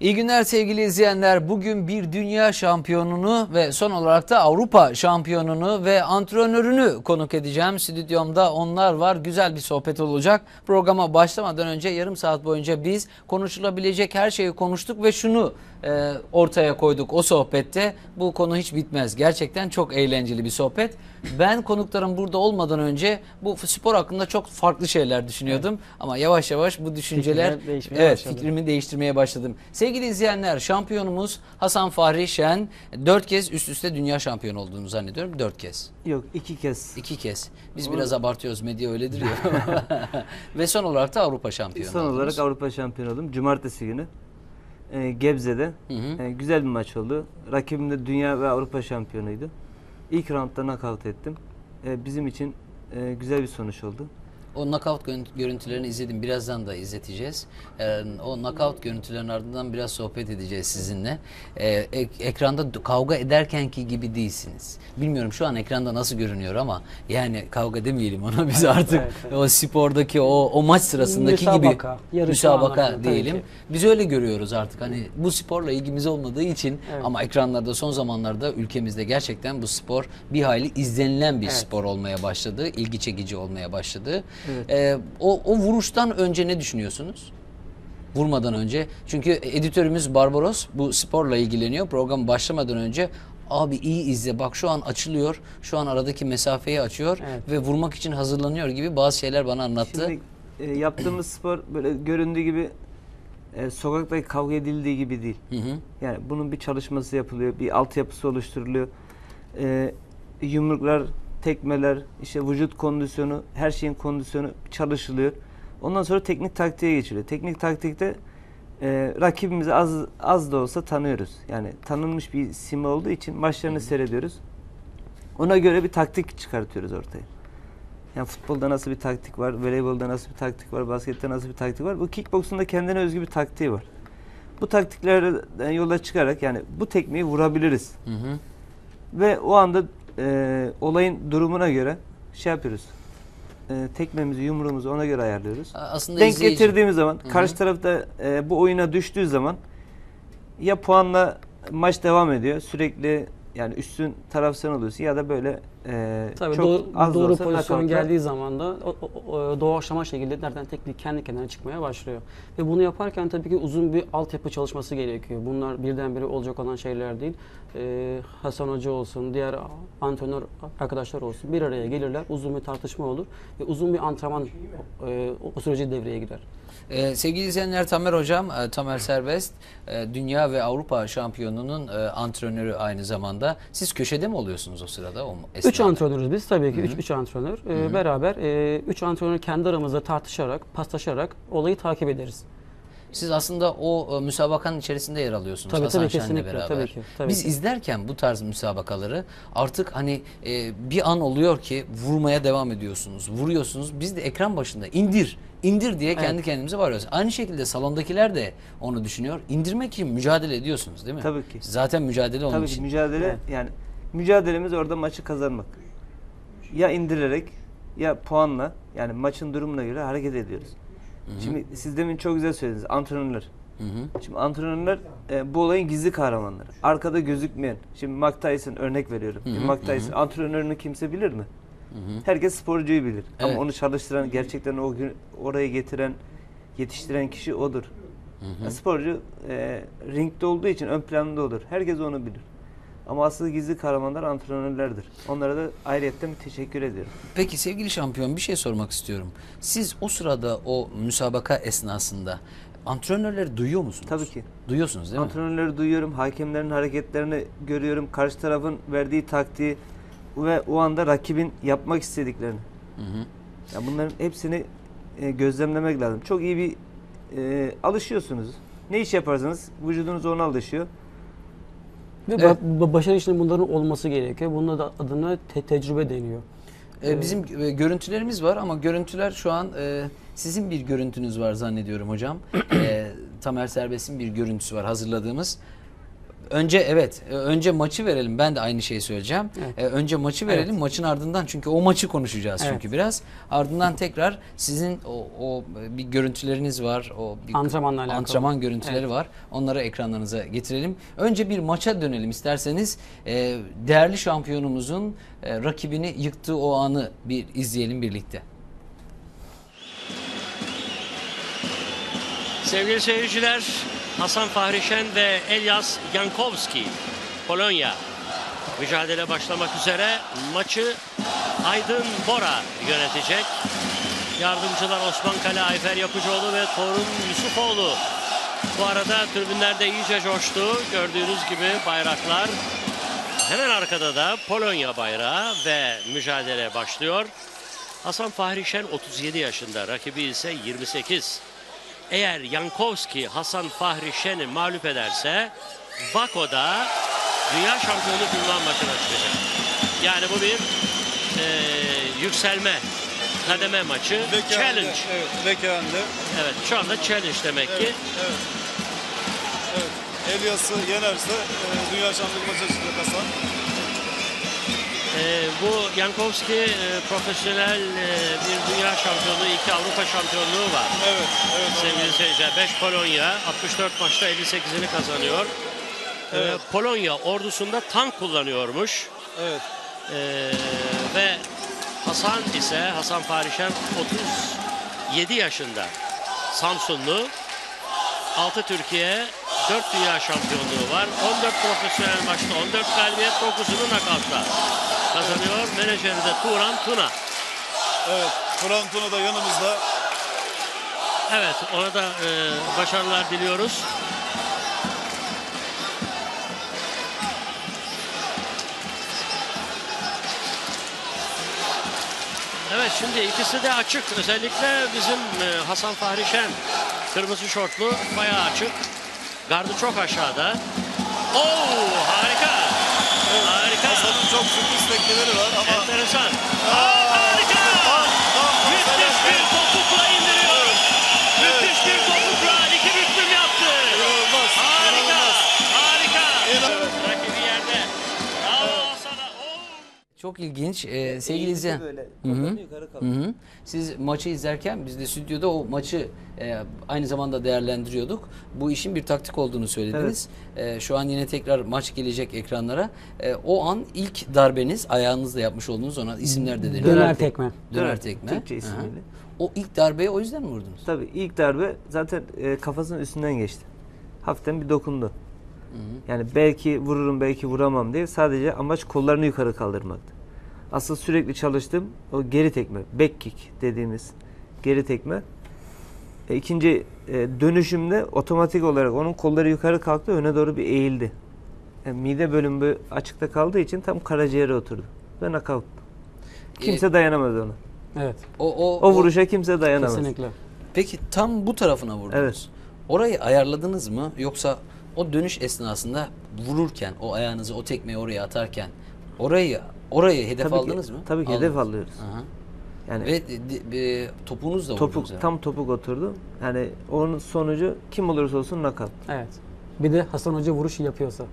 İyi günler sevgili izleyenler. Bugün bir dünya şampiyonunu ve son olarak da Avrupa şampiyonunu ve antrenörünü konuk edeceğim. Stüdyomda onlar var. Güzel bir sohbet olacak. Programa başlamadan önce yarım saat boyunca biz konuşulabilecek her şeyi konuştuk ve şunu e, ortaya koyduk o sohbette. Bu konu hiç bitmez. Gerçekten çok eğlenceli bir sohbet. Ben konuklarım burada olmadan önce bu spor hakkında çok farklı şeyler düşünüyordum. Evet. Ama yavaş yavaş bu düşünceler evet başladı. fikrimi değiştirmeye başladım. Sevgili izleyenler şampiyonumuz Hasan Fahri Şen dört kez üst üste dünya şampiyonu olduğunu zannediyorum. Dört kez. Yok iki kez. İki kez. Biz Ama... biraz abartıyoruz medya öyledir ya. Ve son olarak da Avrupa şampiyonu Son oldunuz. olarak Avrupa şampiyonu oldum. Cumartesi günü e, Gebze'de. Hı hı. E, güzel bir maç oldu. Rakibim de dünya ve Avrupa şampiyonuydu. İlk roundda nakavt ettim. E, bizim için e, güzel bir sonuç oldu. O knockout görüntülerini izledim. Birazdan da izleteceğiz. Ee, o knockout görüntülerin ardından biraz sohbet edeceğiz sizinle. Ee, ek ekranda kavga ederkenki gibi değilsiniz. Bilmiyorum şu an ekranda nasıl görünüyor ama yani kavga demeyelim ona biz artık evet, evet. o spordaki o o maç sırasındaki müsabaka, gibi müsabaka diyelim. Biz öyle görüyoruz artık. Hani bu sporla ilgimiz olmadığı için evet. ama ekranlarda son zamanlarda ülkemizde gerçekten bu spor bir hayli izlenilen bir evet. spor olmaya başladı. ilgi çekici olmaya başladı. Evet. Ee, o, o vuruştan önce ne düşünüyorsunuz? Vurmadan önce. Çünkü editörümüz Barbaros bu sporla ilgileniyor. Program başlamadan önce abi iyi izle bak şu an açılıyor. Şu an aradaki mesafeyi açıyor evet. ve vurmak için hazırlanıyor gibi bazı şeyler bana anlattı. Şimdi e, yaptığımız spor böyle göründüğü gibi e, sokaktaki kavga edildiği gibi değil. Hı hı. Yani bunun bir çalışması yapılıyor, bir altyapısı oluşturuluyor. E, yumruklar tekmeler, işte vücut kondisyonu, her şeyin kondisyonu çalışılıyor. Ondan sonra teknik taktiğe geçiliyor. Teknik taktikte e, rakibimizi az az da olsa tanıyoruz. Yani tanınmış bir isim olduğu için maçlarını seyrediyoruz. Ona göre bir taktik çıkartıyoruz ortaya. Yani futbolda nasıl bir taktik var, voleybolda nasıl bir taktik var, baskette nasıl bir taktik var. Bu kickboksunda kendine özgü bir taktiği var. Bu taktiklerden yola çıkarak yani bu tekmeyi vurabiliriz. Hı hı. Ve o anda e, olayın durumuna göre şey yapıyoruz. E, tekmemizi, yumruğumuzu ona göre ayarlıyoruz. Aslında Denk izleyici. getirdiğimiz zaman, Hı-hı. karşı tarafta e, bu oyuna düştüğü zaman ya puanla maç devam ediyor. Sürekli yani üstün taraf sen oluyorsun ya da böyle e, Tabii çok doğru, az doğru pozisyon geldiği zaman da o, o, o, doğaçlama şekilde nereden teknik kendi kendine çıkmaya başlıyor. Ve bunu yaparken tabii ki uzun bir altyapı çalışması gerekiyor. Bunlar birdenbire olacak olan şeyler değil. Ee, Hasan Hoca olsun, diğer antrenör arkadaşlar olsun bir araya gelirler. Uzun bir tartışma olur ve uzun bir antrenman e, o süreci devreye girer. Ee, sevgili izleyenler Tamer Hocam, e, Tamer Serbest, e, Dünya ve Avrupa şampiyonunun e, antrenörü aynı zamanda. Siz köşede mi oluyorsunuz o sırada? O esnada? Üç antrenörüz biz tabii ki. Üç, üç antrenör. E, beraber e, üç antrenör kendi aramızda tartışarak, paslaşarak olayı takip ederiz. Siz aslında o e, müsabakanın içerisinde yer alıyorsunuz tabii, Hasan tabii, Şen'le kesinlikle, beraber. Tabii ki, tabii Biz ki. izlerken bu tarz müsabakaları artık hani e, bir an oluyor ki vurmaya devam ediyorsunuz. Vuruyorsunuz. Biz de ekran başında indir, indir diye evet. kendi kendimize varıyoruz. Aynı şekilde salondakiler de onu düşünüyor. İndirmek için mücadele ediyorsunuz değil mi? Tabii ki. Zaten mücadele onun tabii için. Tabii mücadele evet. yani mücadelemiz orada maçı kazanmak. Ya indirerek ya puanla yani maçın durumuna göre hareket ediyoruz. Hı-hı. Şimdi siz demin çok güzel söylediniz. Antrenörler. Hı-hı. Şimdi antrenörler e, bu olayın gizli kahramanları. Arkada gözükmeyen. Şimdi Mike Tyson örnek veriyorum. Hı-hı. Mike Tyson Hı-hı. antrenörünü kimse bilir mi? Hı-hı. Herkes sporcuyu bilir. Evet. Ama onu çalıştıran, gerçekten o gün oraya getiren, yetiştiren kişi odur. Yani sporcu e, ringde olduğu için ön planda olur. Herkes onu bilir. Ama asıl gizli kahramanlar antrenörlerdir. Onlara da ayrıyetten bir teşekkür ediyorum. Peki sevgili şampiyon bir şey sormak istiyorum. Siz o sırada o müsabaka esnasında antrenörleri duyuyor musunuz? Tabii ki. Duyuyorsunuz değil mi? Antrenörleri duyuyorum. Hakemlerin hareketlerini görüyorum. Karşı tarafın verdiği taktiği ve o anda rakibin yapmak istediklerini. Hı hı. Ya bunların hepsini e, gözlemlemek lazım. Çok iyi bir e, alışıyorsunuz. Ne iş yaparsanız vücudunuz ona alışıyor. Ve evet. ba başarı için bunların olması gerekiyor. Bunun da adına te tecrübe deniyor. Ee, bizim e, görüntülerimiz var ama görüntüler şu an e, sizin bir görüntünüz var zannediyorum hocam. e, Tamer Serbest'in bir görüntüsü var hazırladığımız. Önce evet, e, önce maçı verelim. Ben de aynı şeyi söyleyeceğim. Evet. E, önce maçı verelim. Evet. Maçın ardından çünkü o maçı konuşacağız Evet. çünkü biraz. Ardından tekrar sizin o, o bir görüntüleriniz var. O bir Antrenmanla alakalı. antrenman görüntüleri Evet. var. Onları ekranlarınıza getirelim. Önce bir maça dönelim isterseniz. E, değerli şampiyonumuzun e, rakibini yıktığı o anı bir izleyelim birlikte. Sevgili seyirciler, Hasan Fahrişen ve Elias Jankowski, Polonya. Mücadele başlamak üzere. Maçı Aydın Bora yönetecek. Yardımcılar Osman Kale, Ayfer Yapıcıoğlu ve Torun Yusufoğlu. Bu arada tribünlerde iyice coştu. Gördüğünüz gibi bayraklar. Hemen arkada da Polonya bayrağı ve mücadele başlıyor. Hasan Fahrişen 37 yaşında, rakibi ise 28. Eğer Yankowski Hasan Fahri Şen'i mağlup ederse Bako'da dünya şampiyonu ünvan maçına çıkacak. Yani bu bir eee, yükselme kademe maçı. Backhand, Challenge. Evet, backhand'de. Evet şu anda challenge demek ki. Evet, evet. Evet. Elias'ı yenerse e, dünya şampiyonu maça çıkacak Hasan. Eee, bu Yankowski eee, profesyonel eee, bir dünya şampiyonu, iki Avrupa şampiyonluğu var. Evet, evet. Sevgili seyirciler 5 Polonya 64 maçta 58'ini kazanıyor. Ee, Evet. Polonya ordusunda tank kullanıyormuş. Evet. Ee, ve Hasan ise Hasan Farişen 37 yaşında. Samsunlu. 6 Türkiye 4 dünya şampiyonluğu var. 14 profesyonel maçta 14 galibiyet 9'unu nakavtla kazanıyor. Menajeri de Turan Tuna. Evet. Turan Tuna da yanımızda. Evet ona da e, başarılar diliyoruz. Evet şimdi ikisi de açık. Özellikle bizim e, Hasan Fahri Şen kırmızı şortlu bayağı açık. Gardı çok aşağıda. Oo harika. Çok sürpriz tekneleri var ama Enteresan. Aa, harika. Müthiş bir topukla indiriyor. Çok ilginç. Ee, sevgili izleyen. Böyle. Siz maçı izlerken biz de stüdyoda o maçı e, aynı zamanda değerlendiriyorduk. Bu işin bir taktik olduğunu söylediniz. E, şu an yine tekrar maç gelecek ekranlara. E, o an ilk darbeniz ayağınızla yapmış olduğunuz ona isimler de deniyor. Döner tekme. Döner Döner, tekme. Türkçe ismiyle. O ilk darbeye o yüzden mi vurdunuz? Tabii ilk darbe zaten e, kafasının üstünden geçti. Hafiften bir dokundu. Yani belki vururum belki vuramam diye sadece amaç kollarını yukarı kaldırmaktı. Asıl sürekli çalıştım o geri tekme, back kick dediğimiz geri tekme. E, ikinci e, dönüşümde otomatik olarak onun kolları yukarı kalktı, öne doğru bir eğildi. Yani mide bölümü açıkta kaldığı için tam karaciğere oturdu. Ve knockout. Kimse dayanamadı ona. Evet. O, o, O vuruşa kimse dayanamaz. Kesinlikle. Peki tam bu tarafına vurdunuz. Evet. Orayı ayarladınız mı yoksa o dönüş esnasında vururken o ayağınızı o tekmeyi oraya atarken orayı orayı hedef Tabii ki- aldınız mı? tabii ki hedef Aldınız. alıyoruz. Aha. Yani Ve de- de- topuğunuz da topuk herhalde. tam topuk oturdu. Yani onun sonucu kim olursa olsun knockout. Evet. Bir de Hasan Hoca vuruş yapıyorsa.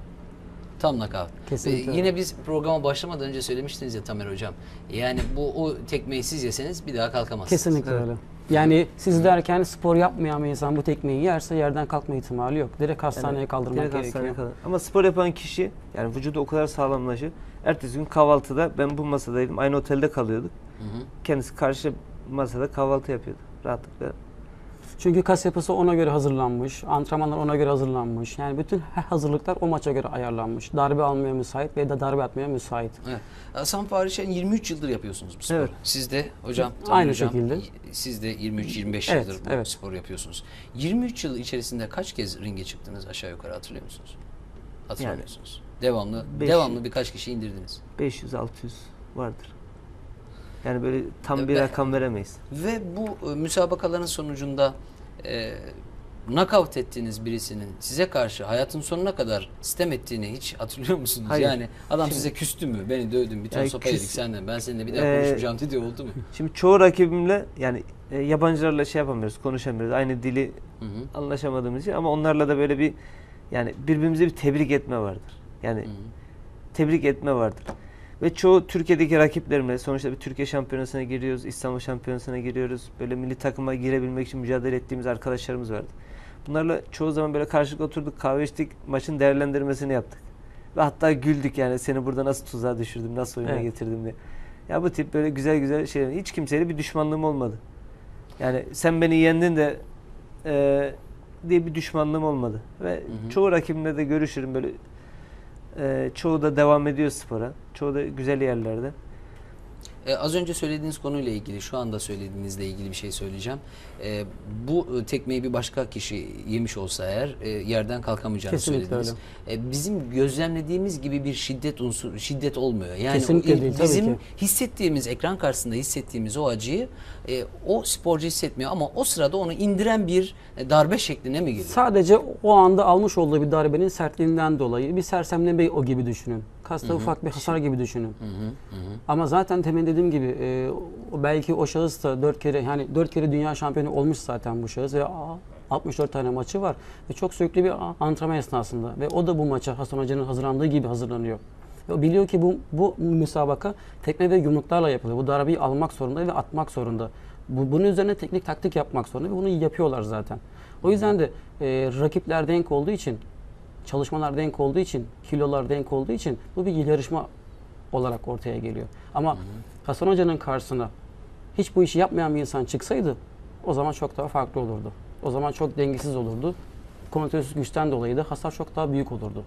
Tam knockout. Kesinlikle Ve yine biz programa başlamadan önce söylemiştiniz ya Tamer Hocam. Yani bu o tekmeyi siz yeseniz bir daha kalkamazsınız. Kesinlikle Evet. öyle. Yani siz derken spor yapmayan bir insan bu tekmeyi yerse yerden kalkma ihtimali yok. Direkt hastaneye kaldırmak Direkt gerekiyor. hastaneye kadar. Ama spor yapan kişi yani vücudu o kadar sağlamlaşır. Ertesi gün kahvaltıda ben bu masadaydım. Aynı otelde kalıyorduk. Kendisi karşı masada kahvaltı yapıyordu. Rahatlıkla. Çünkü kas yapısı ona göre hazırlanmış, antrenmanlar ona göre hazırlanmış. Yani bütün hazırlıklar o maça göre ayarlanmış. Darbe almaya müsait ve de darbe atmaya müsait. Evet. Hasan Farişen 23 yıldır yapıyorsunuz bu sporu. Evet. Siz de hocam Aynı hocam, şekilde. Siz de 23-25 Evet, yıldır bu evet. spor yapıyorsunuz. 23 yıl içerisinde kaç kez ringe çıktınız aşağı yukarı hatırlıyor musunuz? Hatırlamıyorsunuz. devamlı Beş- devamlı birkaç kişi indirdiniz. 500-600 vardır. Yani böyle tam bir Ve- rakam veremeyiz. Ve bu e, müsabakaların sonucunda e, knockout ettiğiniz birisinin size karşı hayatın sonuna kadar sistem ettiğini hiç hatırlıyor musunuz? Hayır. Yani adam Şimdi- size küstü mü? Beni dövdün, bir ton Yani sopa küs- yedik senden. Ben seninle bir daha Ee, konuşmayacağım dedi oldu mu? Şimdi çoğu rakibimle yani e, yabancılarla şey yapamıyoruz, konuşamıyoruz. Aynı dili Hı hı. anlaşamadığımız için ama onlarla da böyle bir Yani birbirimize bir tebrik etme vardır. Yani tebrik etme vardır. Ve çoğu Türkiye'deki rakiplerimle sonuçta bir Türkiye şampiyonasına giriyoruz, İstanbul şampiyonasına giriyoruz. Böyle milli takıma girebilmek için mücadele ettiğimiz arkadaşlarımız vardı. Bunlarla çoğu zaman böyle karşılıklı oturduk, kahve içtik, maçın değerlendirmesini yaptık. Ve hatta güldük yani seni burada nasıl tuzağa düşürdüm, nasıl oyuna Evet. getirdim diye. Ya bu tip böyle güzel güzel şeyler. Hiç kimseyle bir düşmanlığım olmadı. Yani sen beni yendin de e, diye bir düşmanlığım olmadı. Ve çoğu rakibimle de görüşürüm böyle. E, çoğu da devam ediyor spora. Çoğu da güzel yerlerde. E, az önce söylediğiniz konuyla ilgili, şu anda söylediğinizle ilgili bir şey söyleyeceğim. E, bu e, tekmeyi bir başka kişi yemiş olsa eğer e, yerden kalkamayacağını Kesinlikle söylediniz. E, bizim gözlemlediğimiz gibi bir şiddet unsur, şiddet olmuyor. Yani Kesinlikle o, il- değil, tabii bizim ki. hissettiğimiz, ekran karşısında hissettiğimiz o acıyı e, o sporcu hissetmiyor ama o sırada onu indiren bir e, darbe şekline mi geliyor? Sadece o anda almış olduğu bir darbenin sertliğinden dolayı bir sersemleme o gibi düşünün. Kasta ufak bir hasar gibi düşünün. Ama zaten temin dediğim gibi e, belki o şahıs da 4 kere yani 4 kere dünya şampiyonu olmuş zaten bu şahıs ve a- 64 tane maçı var ve çok sürekli bir antrenman esnasında ve o da bu maça Hasan Hoca'nın hazırlandığı gibi hazırlanıyor. Ve o biliyor ki bu bu müsabaka tekme ve yumruklarla yapılıyor. Bu darbeyi almak zorunda ve atmak zorunda. Bu, bunun üzerine teknik taktik yapmak zorunda ve bunu yapıyorlar zaten. O yüzden de e, rakipler denk olduğu için çalışmalar denk olduğu için, kilolar denk olduğu için bu bir yarışma olarak ortaya geliyor. Ama Hasan Hoca'nın karşısına hiç bu işi yapmayan bir insan çıksaydı o zaman çok daha farklı olurdu. O zaman çok dengesiz olurdu. Kontrolsüz güçten dolayı da hasar çok daha büyük olurdu.